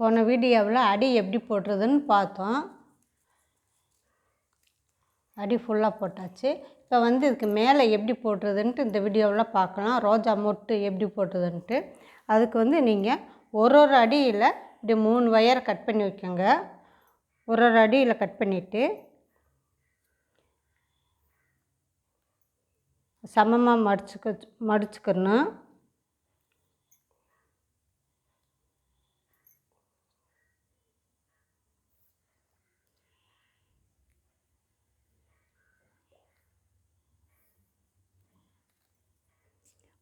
போன வீடியோவில் அடி எப்படி போடுறதுன்னு பார்த்தோம். அடி ஃபுல்லாக போட்டாச்சு. இப்போ வந்து இதுக்கு மேலே எப்படி போடுறதுன்ட்டு இந்த வீடியோவில் பார்க்கலாம். ரோஜா மொட்டு எப்படி போடுறதுன்ட்டு. அதுக்கு வந்து நீங்கள் ஒரு ஒரு அடியில் இப்படி மூணு வயரை கட் பண்ணி வைக்கோங்க. ஒரு ஒரு அடியில் கட் பண்ணிவிட்டு சமமாக மடிச்சுக்க மடிச்சுக்கணும்.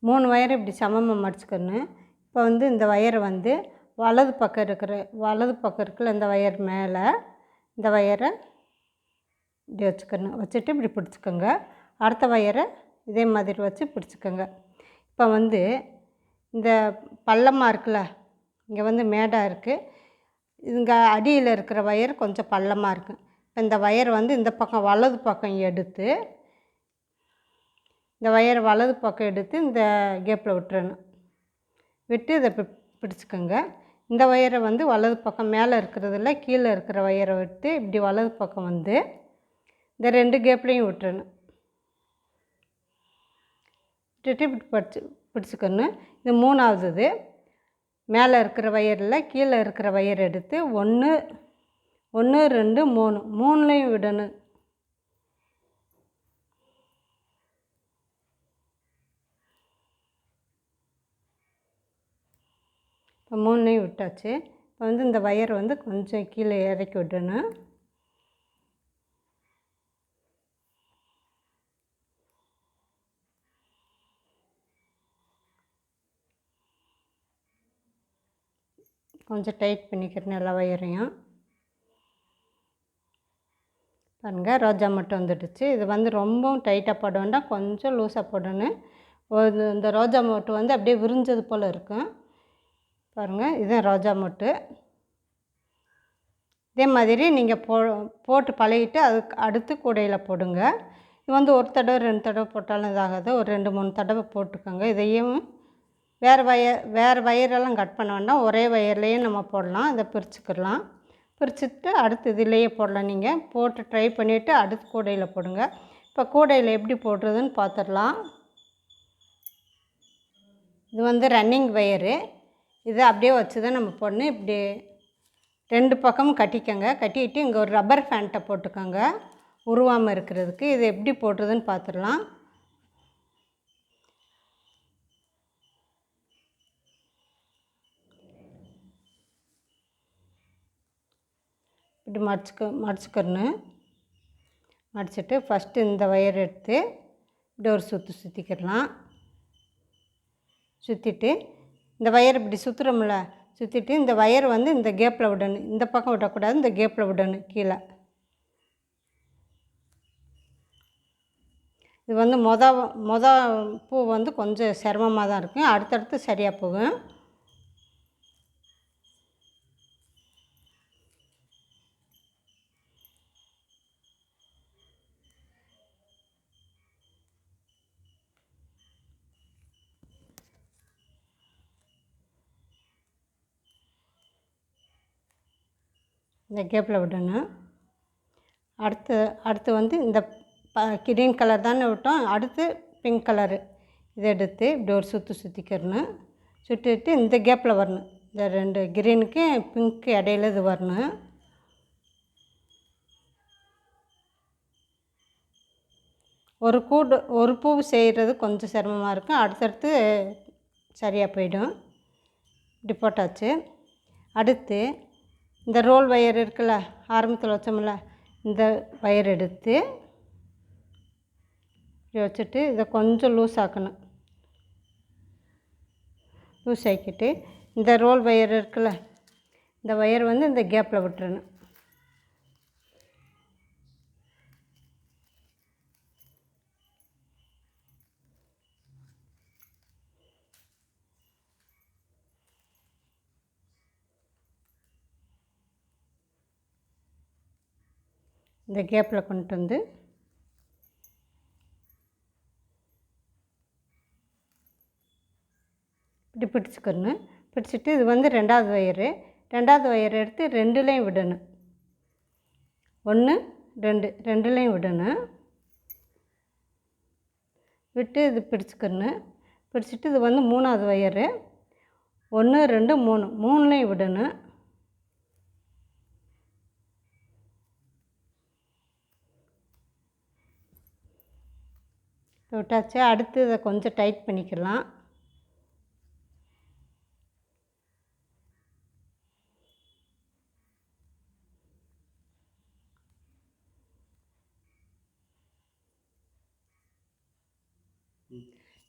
மூணு ஒயரை இப்படி சமமாக மடிச்சுக்கணும். இப்போ வந்து இந்த ஒயரை வந்து வலது பக்கம் இருக்கிற வலது பக்கம் இருக்கிற இந்த ஒயர் மேலே இந்த ஒயரை இப்படி வச்சுக்கணும். வச்சுட்டு இப்படி பிடிச்சிக்கோங்க. அடுத்த ஒயரை இதே மாதிரி வச்சு பிடிச்சிக்கோங்க. இப்போ வந்து இந்த பள்ளமாக இருக்குல்ல இங்கே வந்து மேடாக இருக்குது இங்கே அடியில் இருக்கிற ஒயர் கொஞ்சம் பள்ளமாக இருக்குது இப்போ இந்த ஒயர் வந்து இந்த பக்கம் வலது பக்கம் எடுத்து இந்த ஒயரை வலது பக்கம் எடுத்து இந்த கேப்பில் விட்டுறணும். விட்டு இதை பி பிடிச்சிக்கோங்க. இந்த ஒயரை வந்து வலது பக்கம் மேலே இருக்கிறதில்ல கீழே இருக்கிற ஒயரை விட்டு இப்படி வலது பக்கம் வந்து இந்த ரெண்டு கேப்லேயும் விட்டுறணும். விட்டுட்டு இப்படி படிச்சு பிடிச்சிக்கணும். இது மூணாவது இது மேலே இருக்கிற வயரில் கீழே இருக்கிற வயர் எடுத்து ஒன்று ஒன்று ரெண்டு மூணு மூணுலேயும் விடணும். இப்போ விட்டாச்சு. இப்போ வந்து இந்த வயர் வந்து கொஞ்சம் கீழே இறக்கி விடணும் கொஞ்சம் டைட் பண்ணிக்கிறேன் எல்லா வயரையும் பாருங்கள் ரோஜா மட்டும் வந்துடுச்சு. இது வந்து ரொம்பவும் டைட்டாக போட வேண்டாம் கொஞ்சம் லூஸாக போடணும். ஒரு இந்த ரோஜா மொட்டு வந்து அப்படியே விரிஞ்சது போல் இருக்கும். பாருங்கள் இதுதான் ரோஜா மொட்டு. இதே மாதிரி நீங்கள் போ போட்டு பழகிட்டு அதுக்கு அடுத்து கூடையில் போடுங்க. இது வந்து ஒரு தடவை ரெண்டு தடவை போட்டாலும் இதாகாது. ஒரு ரெண்டு மூணு தடவை போட்டுக்கோங்க. இதையும் வேறு வயர் வேறு வயரெல்லாம் கட் பண்ண வேண்டாம். ஒரே வயர்லேயே நம்ம போடலாம். இதை பிரிச்சுக்கிடலாம். பிரிச்சுட்டு அடுத்து இதுலேயே போடலாம் நீங்கள் போட்டு ட்ரை பண்ணிவிட்டு அடுத்து கூடையில் போடுங்க. இப்போ கூடையில் எப்படி போடுறதுன்னு பார்த்துடலாம். இது வந்து ரன்னிங் வயரு. இதை அப்படியே வச்சு தான் நம்ம போடணும் இப்படி ரெண்டு பக்கமும் கட்டிக்கோங்க. கட்டிட்டு இங்கே ஒரு ரப்பர் ஃபேண்ட்டை போட்டுக்கோங்க. உருவாமல் இருக்கிறதுக்கு இது எப்படி போடுறதுன்னு பார்த்துடலாம் இப்படி மடிச்சுக்க மடிச்சுக்கணும். மடிச்சுட்டு ஃபஸ்ட்டு இந்த ஒயர் எடுத்து இப்படி ஒரு சுற்று சுற்றிக்கிடலாம் சுற்றிட்டு இந்த வயர் இப்படி சுற்றுறோம்ல சுற்றிட்டு இந்த வயர் வந்து இந்த கேப்பில் விடணும். இந்த பக்கம் விடக்கூடாது இந்த கேப்பில் விடணும் கீழே. இது வந்து மொத மொத பூ வந்து கொஞ்சம் சிரமமாக தான் இருக்கும். அடுத்தடுத்து சரியாக போகும். இந்த கேப்பில் விடணும் அடுத்து அடுத்து வந்து இந்த ப கிரீன் கலர் தானே விட்டோம். அடுத்து பிங்க் கலரு. இதை எடுத்து இப்படி ஒரு சுற்றி சுற்றிக்கிறணும் சுற்றிட்டு இந்த கேப்பில் வரணும். இந்த ரெண்டு கிரீனுக்கு பிங்க்கு இடையில இது வரணும். ஒரு கூடு ஒரு பூ செய்கிறது கொஞ்சம் சிரமமாக இருக்கும் அடுத்தடுத்து சரியாக போயிடும். இப்படி போட்டாச்சு அடுத்து இந்த ரோல் வயர் இருக்குல்ல ஆரம்பத்தில் வச்சோம்ல இந்த வயர் எடுத்து இப்படி வச்சுட்டு இதை கொஞ்சம் லூஸ் ஆக்கணும். லூஸ் ஆக்கிட்டு இந்த ரோல் வயர் இருக்குல்ல இந்த வயர் வந்து இந்த கேப்பில் விட்டுறணும். இந்த கேப்பில் கொண்டு வந்து இப்படி பிடிச்சிக்கணும் பிடிச்சிட்டு இது வந்து ரெண்டாவது ஒயரு. ரெண்டாவது ஒயர் எடுத்து ரெண்டுலேயும் விடணும். ஒன்று ரெண்டு ரெண்டுலேயும் விடணும். விட்டு இது பிடிச்சிக்கணும் பிடிச்சிட்டு இது வந்து மூணாவது ஒயரு. ஒன்று ரெண்டு மூணு. மூணுலேயும் விடணும். விட்டாச்சு. அடுத்து இதை கொஞ்சம் டைட் பண்ணிக்கலாம்.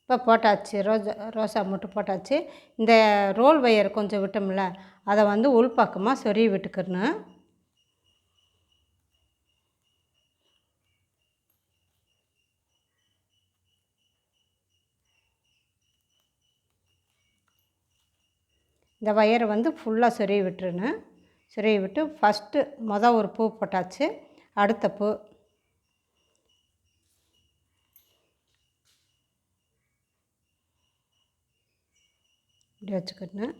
இப்போ போட்டாச்சு. ரோஜா ரோசா மட்டும் போட்டாச்சு. இந்த ரோல் ஒயர் கொஞ்சம் விட்டோம்ல அதை வந்து உள்பக்கமாக சொறி விட்டுக்கிறணும் இந்த ஒயரை வந்து ஃபுல்லாக சொருகி விட்டுருன்னு. சொருகி விட்டு ஃபஸ்ட்டு மொதல் ஒரு பூ போட்டாச்சு. அடுத்த பூ. இப்படி வச்சுக்கணும்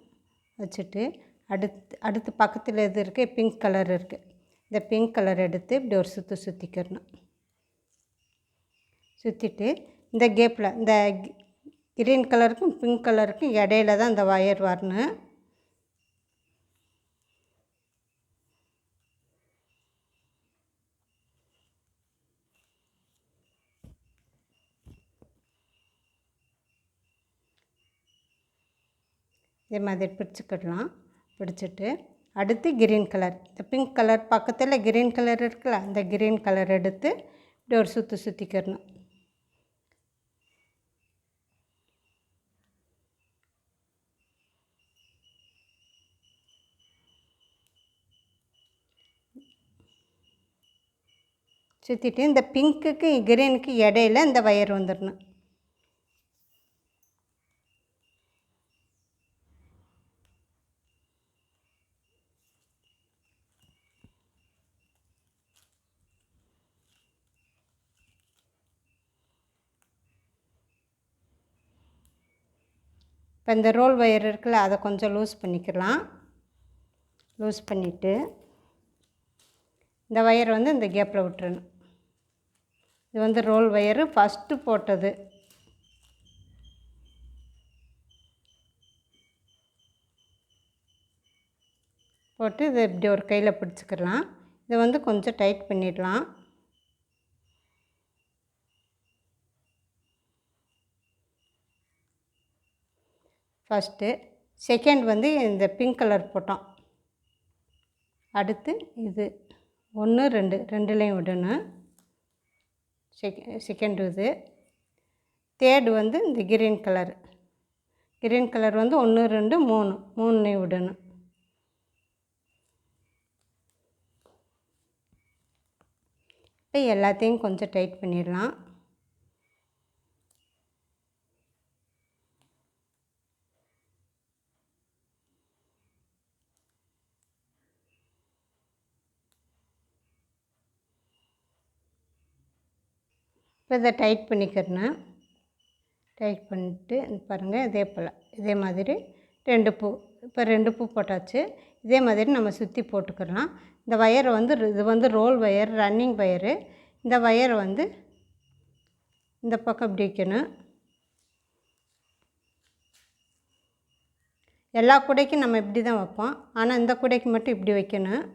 வச்சுட்டு அடுத்து அடுத்து பக்கத்தில் எது இருக்குது பிங்க் கலர் இருக்குது இந்த பிங்க் கலர் எடுத்து இப்படி ஒரு சுற்று சுற்றிக்கிறணும் சுற்றிட்டு இந்த கேப்பில் இந்த கிரீன் கலருக்கும் பிங்க் கலருக்கும் இடையில தான் இந்த ஒயர் வரணும். இதே மாதிரி பிடிச்சிக்கிடலாம் பிடிச்சிட்டு அடுத்து கிரீன் கலர் இந்த பிங்க் கலர் பக்கத்தில் கிரீன் கலர் இருக்குல்ல அந்த கிரீன் கலர் எடுத்து இப்படி ஒரு சுற்றி சுற்றிக்கிறணும் சுற்றிட்டு இந்த பிங்க்குக்கு கிரீனுக்கு இடையில இந்த வயர் வந்துடணும். இப்போ இந்த ரோல் ஒயர் இருக்குல்ல அதை கொஞ்சம் லூஸ் பண்ணிக்கலாம். லூஸ் பண்ணிவிட்டு இந்த ஒயர் வந்து இந்த கேப்பில் விட்டுறணும். இது வந்து ரோல் ஒயரு ஃபஸ்ட்டு போட்டது. போட்டு இதை இப்படி ஒரு கையில் பிடிச்சிக்கலாம். இதை வந்து கொஞ்சம் டைட் பண்ணிடலாம். ஃபஸ்ட்டு செகண்ட் வந்து இந்த பிங்க் கலர் போட்டோம். அடுத்து இது. ஒன்று ரெண்டு. ரெண்டுலேயும் விடணும். செக் செகண்ட் இது. தேர்டு வந்து இந்த கிரீன் கலர் கிரீன் கலர் வந்து ஒன்று ரெண்டு மூணு. மூணுலேயும் விடணும். இப்போ எல்லாத்தையும் கொஞ்சம் டைட் பண்ணிடலாம். இப்போ இதை டைட் பண்ணிக்கிறேன் டைட் பண்ணிட்டு பாருங்கள் இதே போல் இதே மாதிரி ரெண்டு பூ இப்போ ரெண்டு பூ போட்டாச்சு. இதே மாதிரி நம்ம சுற்றி போட்டுக்கிறலாம். இந்த ஒயரை வந்து இது வந்து ரோல் ஒயர் ரன்னிங் ஒயரு இந்த ஒயரை வந்து இந்த பக்கம் இப்படி வைக்கணும். எல்லா கூடைக்கும் நம்ம இப்படி தான் வைப்போம். ஆனால் இந்த கூடைக்கு மட்டும் இப்படி வைக்கணும்.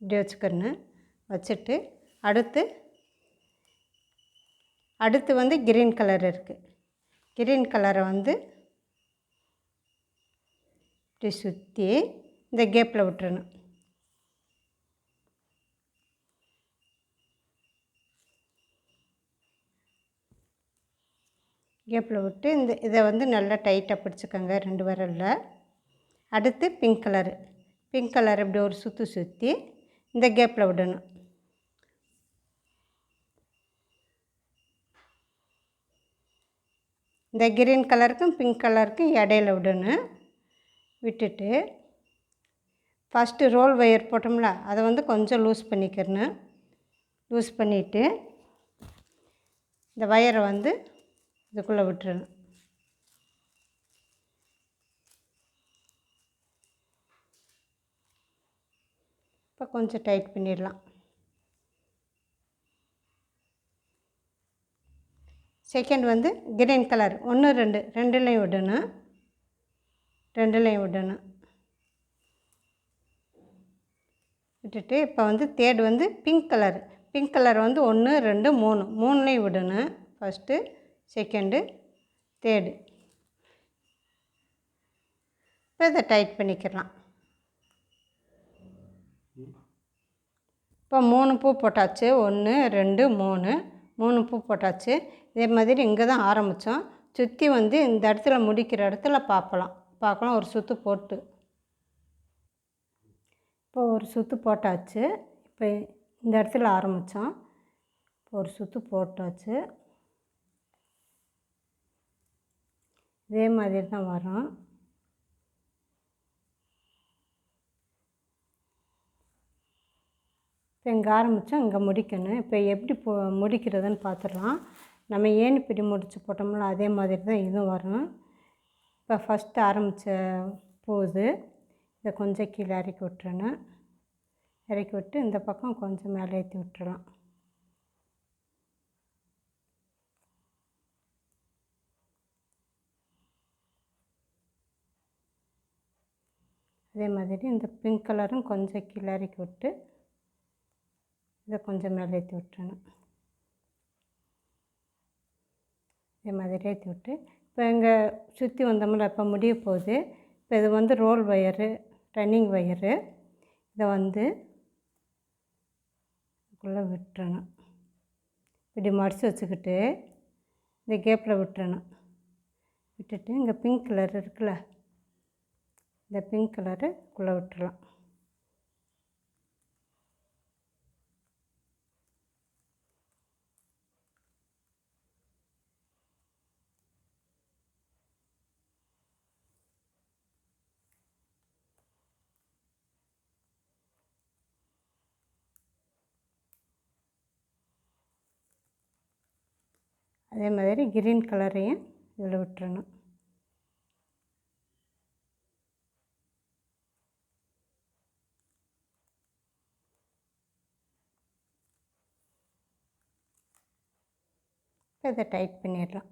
இப்படி வச்சுக்கணும் வச்சுட்டு அடுத்து அடுத்து வந்து கிரீன் கலர் இருக்குது கிரீன் கலரை வந்து இப்படி சுற்றி இந்த கேப்பில் விட்டுறணும். கேப்பில் விட்டு இந்த இதை வந்து நல்லா டைட்டாக பிடிச்சிக்கோங்க ரெண்டு விரலில். அடுத்து பிங்க் கலரு பிங்க் கலர் இப்படி ஒரு சுற்றி சுற்றி இந்த கேப்பில் விடணும். இந்த கிரீன் கலருக்கும் பிங்க் கலருக்கும் இடையில விடணும். விட்டுட்டு ஃபஸ்ட்டு ரோல் ஒயர் போட்டோம்ல அதை வந்து கொஞ்சம் லூஸ் பண்ணிக்கணும் லூஸ் பண்ணிவிட்டு இந்த ஒயரை வந்து இதுக்குள்ளே விட்டுறணும். இப்போ கொஞ்சம் டைட் பண்ணிடலாம். செகண்ட் வந்து கிரீன் கலர். ஒன்று ரெண்டு. ரெண்டுலேயும் விடணும். ரெண்டுலேயும் விடணும். விட்டுட்டு இப்போ வந்து தேர்டு வந்து பிங்க் கலர் பிங்க் கலர் வந்து ஒன்று ரெண்டு மூணு. மூணுலேயும் விடணும். ஃபஸ்ட்டு செகண்டு தேர்டு இப்போ இதை டைட் பண்ணிக்கலாம். இப்போ மூணு பூ போட்டாச்சு. ஒன்று ரெண்டு மூணு. மூணு பூ போட்டாச்சு. இதே மாதிரி இங்கே தான் ஆரம்பித்தோம் சுற்றி வந்து இந்த இடத்துல முடிக்கிற இடத்துல பார்க்கலாம் பார்க்கலாம் ஒரு சுற்று போட்டு. இப்போ ஒரு சுற்று போட்டாச்சு. இப்போ இந்த இடத்துல ஆரம்பித்தோம் இப்போ ஒரு சுற்று போட்டாச்சு. இதே மாதிரி தான் வரும். இப்போ இங்கே ஆரம்பித்தோம் இங்கே முடிக்கணும். இப்போ எப்படி போ முடிக்கிறதுன்னு பார்த்துடலாம் நம்ம ஏன் இப்படி முடித்து போட்டோம்ல அதே மாதிரி தான் இதுவும் வரும். இப்போ ஃபஸ்ட்டு ஆரம்பித்த போது இதை கொஞ்சம் கீழே இறக்கி விட்டுறணும். இறக்கி விட்டு இந்த பக்கம் கொஞ்சம் மேலே ஏற்றி விட்டுறலாம். அதே மாதிரி இந்த பிங்க் கலரும் கொஞ்சம் கீழே இறக்கி விட்டு இதை கொஞ்சம் மேலே ஏற்றி விட்டுறணும். இதே மாதிரி ஏற்றி விட்டு இப்போ இங்கே சுற்றி வந்தோம்ல இப்போ முடிய போகுது. இப்போ இது வந்து ரோல் ஒயரு ரன்னிங் ஒயரு. இதை வந்து இதுக்குள்ளே விட்டுறணும். இப்படி மடித்து வச்சுக்கிட்டு இந்த கேப்பில் விட்டுறணும். விட்டுட்டு இங்கே பிங்க் கலர் இருக்குல்ல இந்த பிங்க் கலரு குள்ளே விட்டுறலாம். அதே மாதிரி கிரீன் கலரையும் இதில் விட்டுறணும். இப்போ இதை டைட் பண்ணிடலாம்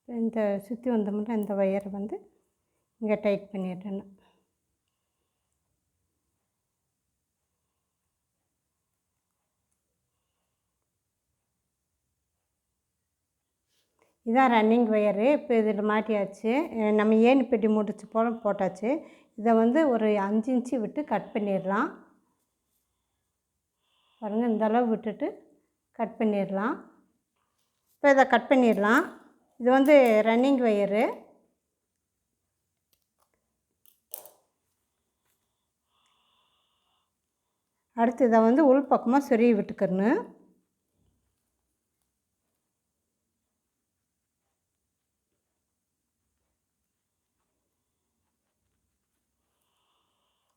இப்போ இந்த சுற்றி வந்தோம்னா இந்த ஒயரை வந்து இங்கே டைட் பண்ணிடுறேன் இதான் ரன்னிங் ஒயரு இப்போ இதில் மாட்டியாச்சு. நம்ம ஏணி பெட்டி முடிச்சு போல போட்டாச்சு. இதை வந்து ஒரு அஞ்சு இன்ச்சு விட்டு கட் பண்ணிடலாம். பாருங்கள் இந்த அளவு விட்டுட்டு கட் பண்ணிடலாம். இப்போ இதை கட் பண்ணிடலாம். இது வந்து ரன்னிங் ஒயரு அடுத்து இதை வந்து உள் பக்கமாக சொருகி விட்டுக்கிறணும்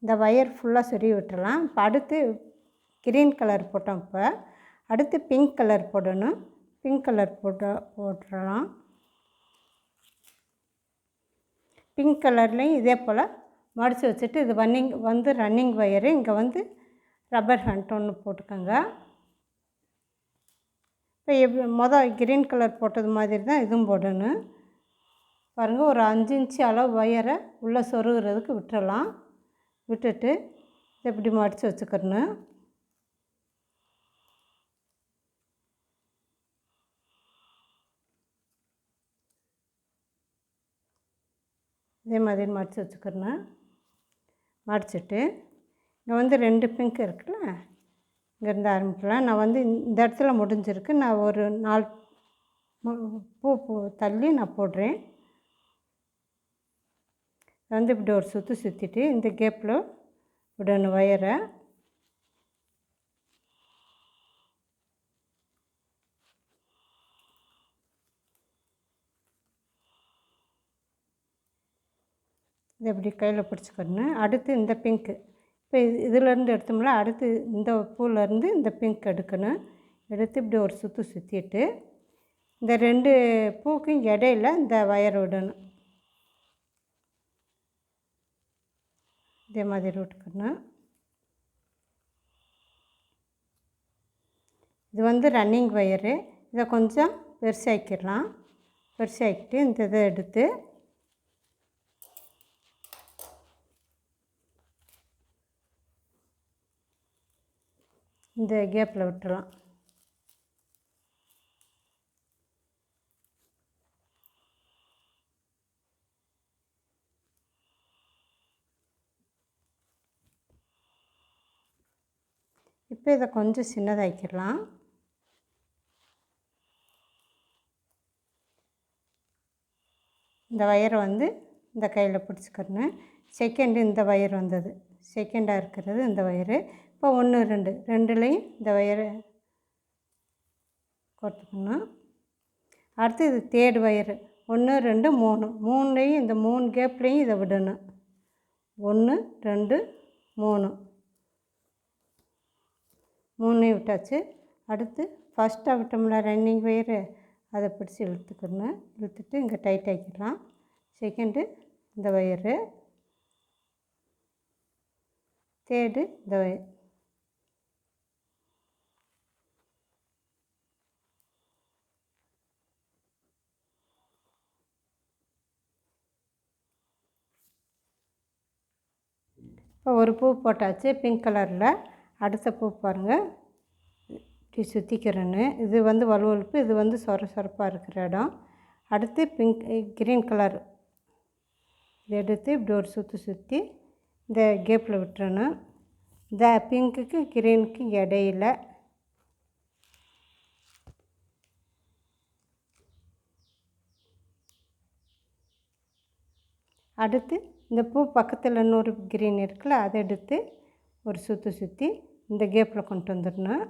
இந்த ஒயர் ஃபுல்லாக சொருகி விட்டுடலாம் இப்போ அடுத்து க்ரீன் கலர் போட்டோம் இப்போ. அடுத்து பிங்க் கலர் போடணும். பிங்க் கலர் போட்ட போட்டுடலாம் பிங்க் கலர்லேயும் இதே போல் மடித்து வச்சுட்டு இது ரன்னிங் வந்து ரன்னிங் ஒயரு இங்கே வந்து ரப்பர் ஹண்ட் ஒன்று போட்டுக்கோங்க. இப்போ எப்படி மொதல் க்ரீன் கலர் போட்டது மாதிரி தான் இதுவும் போடணும். பாருங்கள் ஒரு அஞ்சு இன்ச்சு அளவு ஒயரை உள்ளே சொருகிறதுக்கு விட்டுறலாம். விட்டுட்டு இதை இப்படி மடித்து வச்சுக்கிறணும் இதே மாதிரி மடித்து வச்சுக்கிறணும் மடிச்சிட்டு இங்கே வந்து ரெண்டு பிங்க் இருக்குல்ல இங்கேருந்து ஆரம்பிக்கலாம். நான் வந்து இந்த இடத்துல முடிஞ்சிருக்கு. நான் ஒரு நாலு பூ பூ தள்ளி நான் போடுறேன். வந்து இப்படி ஒரு சுற்றி சுற்றிட்டு இந்த கேப்பில் விடணும் வயரை இதை இப்படி கையில் பிடிச்சிக்கணும் அடுத்து இந்த பிங்க்கு இப்போ இது இதிலேருந்து எடுத்தோம்ல அடுத்து இந்த பூலேருந்து இந்த பிங்க் எடுக்கணும். எடுத்து இப்படி ஒரு சுற்று சுற்றிட்டு இந்த ரெண்டு பூக்கும் இடையில இந்த வயர் விடணும். இதே மாதிரி விட்டுக்கணும். இது வந்து ரன்னிங் வயரு இதை கொஞ்சம் பெருசாக்கிடலாம். பெருசாக்கிட்டு இந்த இதை எடுத்து இந்த கேப்பில் விட்டுறலாம். இப்போ இதை கொஞ்சம் சின்னதாக்கிடலாம். இந்த வயரை வந்து இந்த கையில் பிடிச்சிக்கிறேன் செகண்டு இந்த வயர் வந்தது. செகண்டாக இருக்கிறது இந்த வயரு. இப்போ ஒன்று ரெண்டு. ரெண்டுலேயும் இந்த வயரை கொடுத்துக்கணும் அடுத்து இது தேர்டு ஒயரு ஒன்று ரெண்டு மூணு. மூணுலேயும் இந்த மூணு கேப்லேயும் இதை விடணும். ஒன்று ரெண்டு மூணு. மூணையும் விட்டாச்சு. அடுத்து ஃபஸ்ட்டாக விட்டோம்ல ரன்னிங் ஒயரு அதை பிடிச்சி இழுத்துக்கணும் இழுத்துட்டு இங்கே டைட் ஆக்கிடலாம். செகண்டு இந்த ஒயரு தேர்டு இந்த ஒயர் இப்போ ஒரு பூ போட்டாச்சு பிங்க் கலரில் அடுத்த பூ பாருங்கள் இப்படி சுற்றிக்கிறேன்னு இது வந்து வலுவலுப்பு இது வந்து சொர சொரப்பாக இருக்கிற இடம். அடுத்து பிங்க் க்ரீன் கலர் இதை எடுத்து இப்படி ஒரு சுற்றி சுற்றி இந்த கேப்பில் விட்டுறணும். இந்த பிங்க்குக்கு க்ரீனுக்கு இடையில. அடுத்து இந்த பூ பக்கத்தில் இன்னொரு கிரீன் இருக்குல்ல அதை எடுத்து ஒரு சுற்றி சுற்றி இந்த கேப்பில் கொண்டு வந்துடணும்.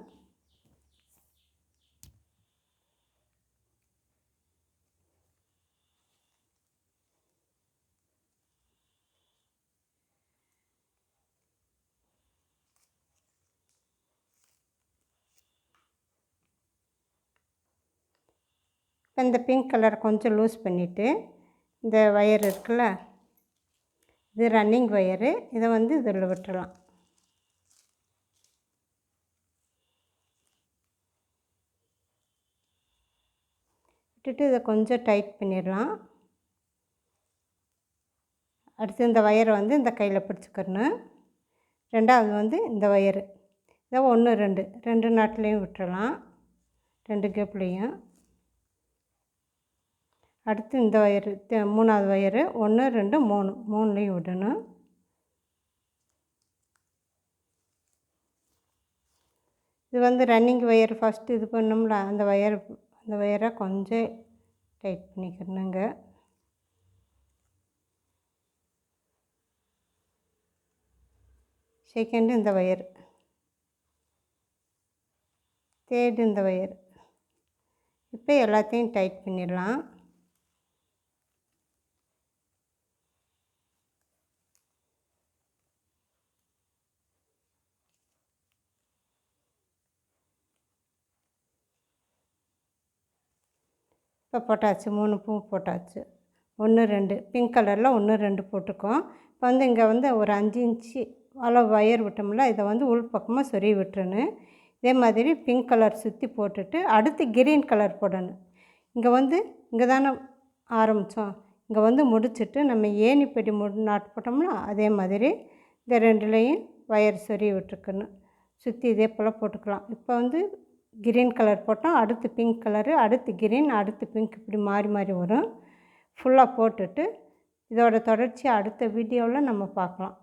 இப்போ இந்த பிங்க் கலர் கொஞ்சம் லூஸ் பண்ணிவிட்டு இந்த ஒயர் இருக்குல்ல இது ரன்னிங் ஒயரு இதை வந்து இதில் விட்டுடலாம் விட்டுட்டு இதை கொஞ்சம் டைட் பண்ணிடலாம். அடுத்து இந்த ஒயரை வந்து இந்த கையில் பிடிச்சிக்கிறணும் ரெண்டாவது வந்து இந்த ஒயரு இதை ஒன்று ரெண்டு. ரெண்டு நாட்லேயும் விட்டுறலாம் ரெண்டு கேப்லேயும் அடுத்து இந்த ஒயரு மூணாவது ஒயரு ஒன்று ரெண்டு மூணு. மூணுலேயும் விடணும். இது வந்து ரன்னிங் ஒயர் ஃபஸ்ட்டு இது பண்ணோம்ல அந்த ஒயர் அந்த ஒயரை கொஞ்சம் டைட் பண்ணிக்கணுங்க. செகண்டு இந்த ஒயர் தேர்டு இந்த ஒயர் இப்போ எல்லாத்தையும் டைட் பண்ணிடலாம். இப்போ போட்டாச்சு மூணு பூ போட்டாச்சு. ஒன்று ரெண்டு. பிங்க் கலரில் ஒன்று ரெண்டு போட்டுக்கோம் இப்போ வந்து இங்கே வந்து ஒரு அஞ்சு இன்ச்சு அளவு ஒயர் விட்டோம்ல இதை வந்து உள் பக்கமாக சொருகி விட்டுறணும். இதே மாதிரி பிங்க் கலர் சுற்றி போட்டுட்டு அடுத்து கிரீன் கலர் போடணும். இங்கே வந்து இங்கே தானே ஆரம்பித்தோம். இங்கே வந்து முடிச்சுட்டு நம்ம ஏணிப்படி முடி நாட்டு போட்டோம்னா அதே மாதிரி இந்த ரெண்டுலேயும் ஒயர் சொருகி விட்டுருக்கணும். சுற்றி இதே போல் போட்டுக்கலாம். இப்போ வந்து கிரீன் கலர் போட்டோம். அடுத்து பிங்க் கலரு அடுத்து கிரீன் அடுத்து பிங்க். இப்படி மாறி மாறி வரும். ஃபுல்லாக போட்டுட்டு இதோட தொடர்ச்சி அடுத்த வீடியோவில் நம்ம பார்க்கலாம்.